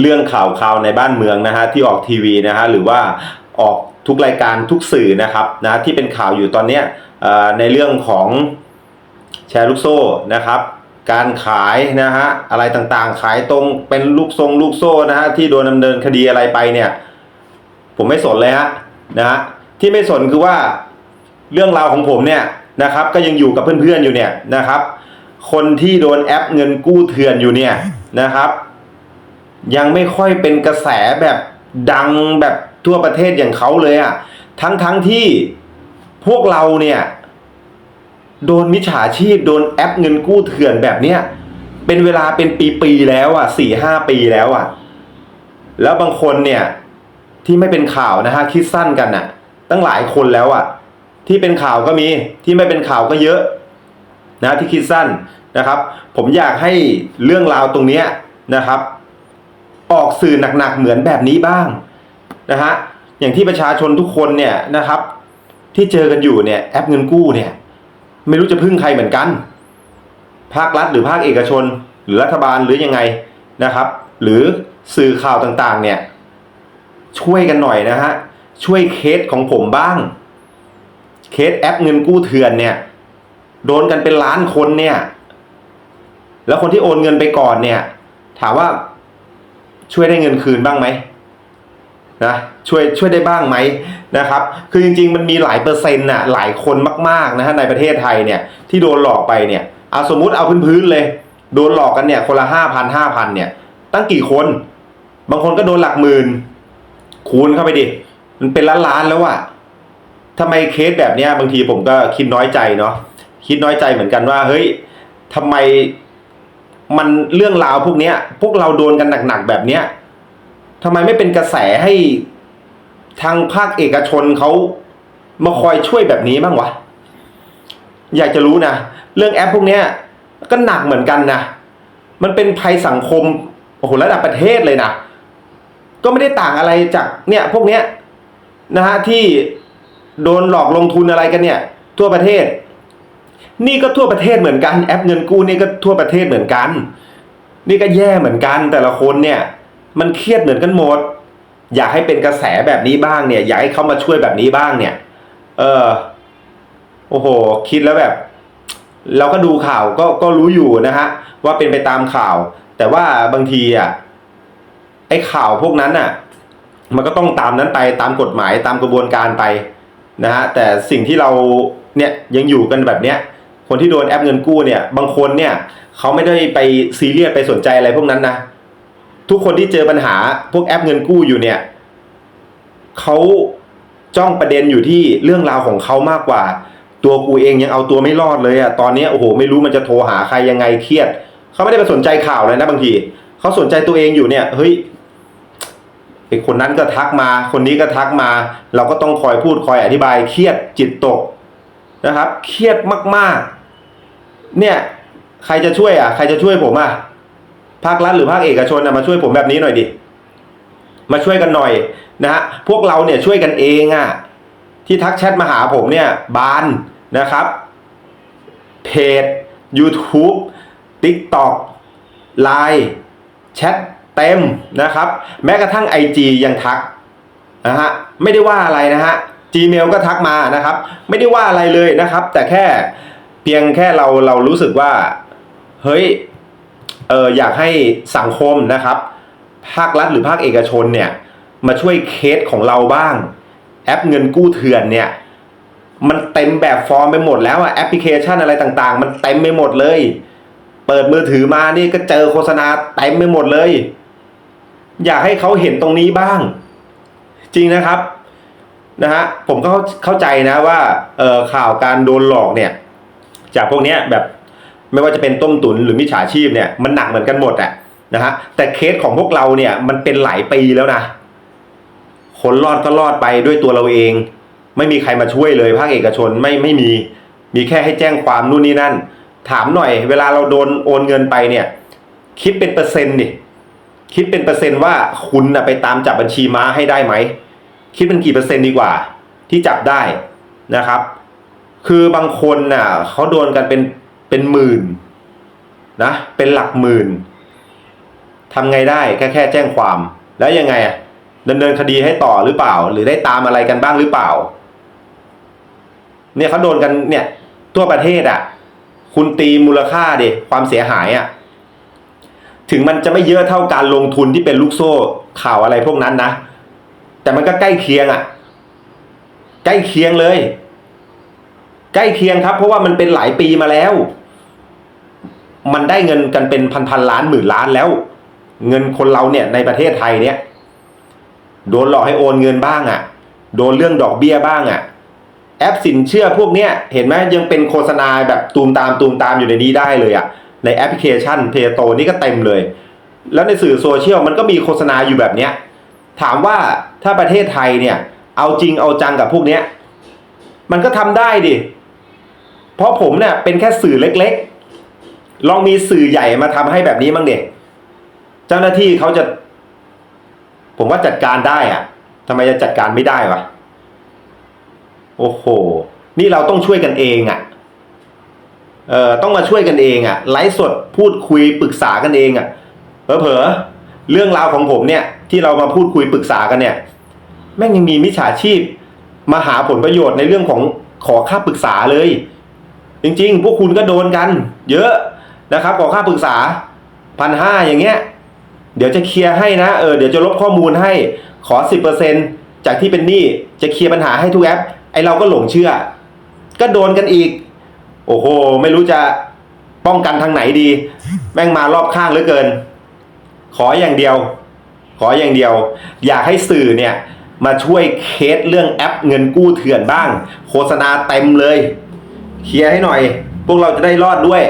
เรื่องข่าวข่าวในบ้านเมืองนะฮะที่ออกทีวีนะฮะหรือว่าออกทุกรายการทุกสื่อนะครับนะที่เป็นข่าวอยู่ตอนเนี้ยในเรื่องของแชร์ลูกโซ่นะครับ การขายนะฮะอะไรต่างๆ ขายตรงเป็นลูกทรงลูกโซ่นะฮะที่โดนดำเนินคดีอะไรไปเนี่ยผมไม่สนเลยฮะนะฮะที่ไม่สนคือว่าเรื่องราวของผมเนี่ยนะครับ ก็ยังอยู่กับเพื่อนๆอยู่เนี่ยนะครับ คนที่โดนแอปเงินกู้เถื่อนอยู่เนี่ยนะครับ ยังไม่ค่อยเป็นกระแสแบบดังแบบทั่วประเทศอย่างเขาเลยอะ่ะ ทั้งทั้งที่พวกเราเนี่ยโดนมิจฉาชีพโดนแอปเงินกู้เถื่อนแบบเนี้ยเป็นเวลาเป็นปีๆแล้วอะสี่ห้าปีแล้วอะ แล้วบางคนเนี่ยที่ไม่เป็นข่าวนะฮะคิดสั้นกันน่ะ ตั้งหลายคนแล้วอะ ที่เป็นข่าวก็มีที่ไม่เป็นข่าวก็เยอะนะที่คิดสั้นนะครับ ผมอยากให้เรื่องราวตรงเนี้ยนะครับ ออกสื่อหนักๆเหมือนแบบนี้บ้างนะฮะอย่างที่ประชาชนทุกคนเนี่ยนะครับ ที่เจอกันอยู่เนี่ยแอปเงินกู้เนี่ย ไม่รู้จะพึ่งใครเหมือนกัน ภาครัฐหรือภาคเอกชน หรือรัฐบาลหรือยังไงนะครับ หรือสื่อข่าวต่างๆ เนี่ย ช่วยกันหน่อยนะฮะช่วยเคสของผมบ้าง เคสแอปเงินกู้เถื่อนเนี่ย โดนกันเป็นล้านคนเนี่ย แล้วคนที่โอนเงินไปก่อนเนี่ย ถามว่า ช่วยได้เงินคืนบ้างไหมนะช่วยช่วยได้บ้างไหมนะครับ คือจริงๆมันมีหลายเปอร์เซ็นต์น่ะหลายคนมากๆนะฮะในประเทศไทยเนี่ยที่โดนหลอกไปเนี่ยเอาสมมุติเอาพื้นๆเลย โดนหลอกกันเนี่ยคนละห้าพันห้าพันเนี่ยตั้งกี่คน บางคนก็โดนหลักหมื่นคูณเข้าไปดิมันเป็นล้านล้านแล้วอะทำไมเคสแบบเนี้ยบางทีผมก็คิดน้อยใจเนาะคิดน้อยใจเหมือนกันว่าเฮ้ยทำไม มันเรื่องราวพวกเนี้ย พวกเราโดนกันหนักๆแบบเนี้ยทำไมไม่เป็นกระแสให้ทางภาคเอกชนเขามาคอยช่วยแบบนี้บ้างวะ อยากจะรู้นะ เรื่องแอปพวกเนี้ยก็หนักเหมือนกันนะ มันเป็นภัยสังคมโอ้โหระดับประเทศเลยนะ ก็ไม่ได้ต่างอะไรจากเนี่ยพวกเนี้ยนะฮะที่โดนหลอกลงทุนอะไรกันเนี่ย ทั่วประเทศ นี่ก็ทั่วประเทศเหมือนกันแอปเงินกู้นี่ก็ทั่วประเทศเหมือนกัน นี่ก็แย่เหมือนกัน แต่ละคนเนี่ย มันเครียดเหมือนกันหมด อยากให้เป็นกระแสแบบนี้บ้างเนี่ย อยากให้เขามาช่วยแบบนี้บ้างเนี่ย เออโอ้โห คิดแล้วแบบ เราก็ดูข่าวก็ก็รู้อยู่นะฮะว่าเป็นไปตามข่าว แต่ว่าบางทีอะไอ้ข่าวพวกนั้นน่ะ มันก็ต้องตามนั้นไปตามกฎหมายตามกระบวนการไปนะฮะแต่สิ่งที่เราเนี่ยยังอยู่กันแบบเนี้ย คนที่โดนแอปเงินกู้เนี่ย บางคนเนี่ยเขาไม่ได้ไปซีเรียสไปสนใจอะไรพวกนั้นนะทุกคนที่เจอปัญหาพวกแอปเงินกู้อยู่เนี่ยเขาจ้องประเด็นอยู่ที่เรื่องราวของเขามากกว่า ตัวกูเองยังเอาตัวไม่รอดเลยอะตอนนี้โอ้โหไม่รู้มันจะโทรหาใครยังไงเครียดเขาไม่ได้ไปสนใจข่าวเลยนะบางทีเขาสนใจตัวเองอยู่เนี่ยเฮ้ยไอคนนั้นก็ทักมา คนนี้ก็ทักมา เราก็ต้องคอยพูดคอยอธิบาย เครียดจิตตกนะครับ เครียดมากๆ เนี่ยใครจะช่วยอะใครจะช่วยผมอะภาครัฐหรือภาคเอกชนนะมาช่วยผมแบบนี้หน่อยดิมาช่วยกันหน่อยนะฮะพวกเราเนี่ยช่วยกันเองอะที่ทักแชทมาหาผมเนี่ยบานนะครับเพจ YouTube TikTok Line แชทเต็มนะครับ แม้กระทั่ง IG ยังทักนะฮะไม่ได้ว่าอะไรนะฮะ Gmail ก็ทักมานะครับ ไม่ได้ว่าอะไรเลยนะครับ แต่แค่ เพียงแค่เราเรารู้สึกว่า เฮ้ยเอออยากให้สังคมนะครับ ภาครัฐหรือภาคเอกชนเนี่ยมาช่วยเคสของเราบ้าง แอปเงินกู้เถื่อนเนี่ยมันเต็มแบบฟอร์มไปหมดแล้วอะแอปพลิเคชันอะไรต่างๆ มันเต็มไปหมดเลย เปิดมือถือมานี่ก็เจอโฆษณาเต็มไปหมดเลย อยากให้เขาเห็นตรงนี้บ้าง จริงนะครับนะฮะผมก็เข้าเข้าใจนะว่าเออข่าวการโดนหลอกเนี่ย จากพวกนี้แบบไม่ว่าจะเป็นต้มตุ๋นหรือมิจฉาชีพเนี่ยมันหนักเหมือนกันหมดอะนะฮะแต่เคสของพวกเราเนี่ยมันเป็นหลายปีแล้วนะ คนรอดก็รอดไปด้วยตัวเราเอง ไม่มีใครมาช่วยเลยภาคเอกชนไม่ไม่มี มีแค่ให้แจ้งความนู่นนี่นั่น ถามหน่อย เวลาเราโดนโอนเงินไปเนี่ย คิดเป็นเปอร์เซ็นต์ดิคิดเป็นเปอร์เซ็นต์ว่าคุณนะไปตามจับบัญชีม้าให้ได้ไหม คิดเป็นกี่เปอร์เซ็นต์ดีกว่า ที่จับได้นะครับ คือบางคนน่ะเขาโดนกันเป็นเป็นหมื่นนะเป็นหลักหมื่นทำไงได้ก็แค่แจ้งความ แล้วยังไงอะดำเนินคดีให้ต่อหรือเปล่า หรือได้ตามอะไรกันบ้างหรือเปล่า เนี่ยเขาโดนกันเนี่ย ทั่วประเทศอะ่ะ คุณตีมูลค่าดิความเสียหายอะ่ะ ถึงมันจะไม่เยอะเท่าการลงทุนที่เป็นลูกโซ่ข่าวอะไรพวกนั้นนะ แต่มันก็ใกล้เคียงอะ่ะ ใกล้เคียงเลย ใกล้เคียงครับ เพราะว่ามันเป็นหลายปีมาแล้ว มันได้เงินกันเป็นพันพันล้านหมื่นล้านแล้ว เงินคนเราเนี่ยในประเทศไทยเนี่ยโดนหลอกให้โอนเงินบ้างอะ่ะ โดนเรื่องดอกเบี้ยบ้างอะ่ะ แอปสินเชื่อพวกเนี้ยเห็นไหมยังเป็นโฆษณาแบบตูมตามตูมตามอยู่ในนี้ได้เลยอะ่ะ ในแอปพลิเคชันเพโตนี่ก็เต็มเลย แล้วในสื่อโซเชียลมันก็มีโฆษณาอยู่แบบเนี้ยถามว่าถ้าประเทศไทยเนี่ย เอาจริงเอาจังกับพวกเนี้ย มันก็ทำได้ดิ เพราะผมเนี่ยเป็นแค่สื่อเล็กๆ ลองมีสื่อใหญ่มาทำให้แบบนี้บ้างเด็กเจ้าหน้าที่เขาจะ ผมว่าจัดการได้อะทำไมจะจัดการไม่ได้วะโอ้โห นี่เราต้องช่วยกันเองอะ่ะเอ่อต้องมาช่วยกันเองอะ่ะ ไลฟ์สดพูดคุยปรึกษากันเองอะ่ะเผลอเรื่องราวของผมเนี่ย ที่เรามาพูดคุยปรึกษากันเนี่ย แม่งยังมีมิจฉาชีพ มาหาผลประโยชน์ในเรื่องของขอค่าปรึกษาเลย จริงๆ พวกคุณก็โดนกัน เยอะนะครับขอค่าปรึกษาพันห้าอย่างเงี้ย เดี๋ยวจะเคลียร์ให้นะเออเดี๋ยวจะลบข้อมูลให้ขอสิบเปอร์เซ็นจากที่เป็นหนี้จะเคลียร์ปัญหาให้ทุกแอป ไอเราก็หลงเชื่อ ก็โดนกันอีก โอ้โห ไม่รู้จะป้องกันทางไหนดี แม่งมารอบข้างเหลือเกิน ขออย่างเดียว ขออย่างเดียว อยากให้สื่อเนี่ยมาช่วยเคสเรื่องแอปเงินกู้เถื่อนบ้าง โฆษณาเต็มเลย เคลียร์ให้หน่อย พวกเราจะได้รอดด้วย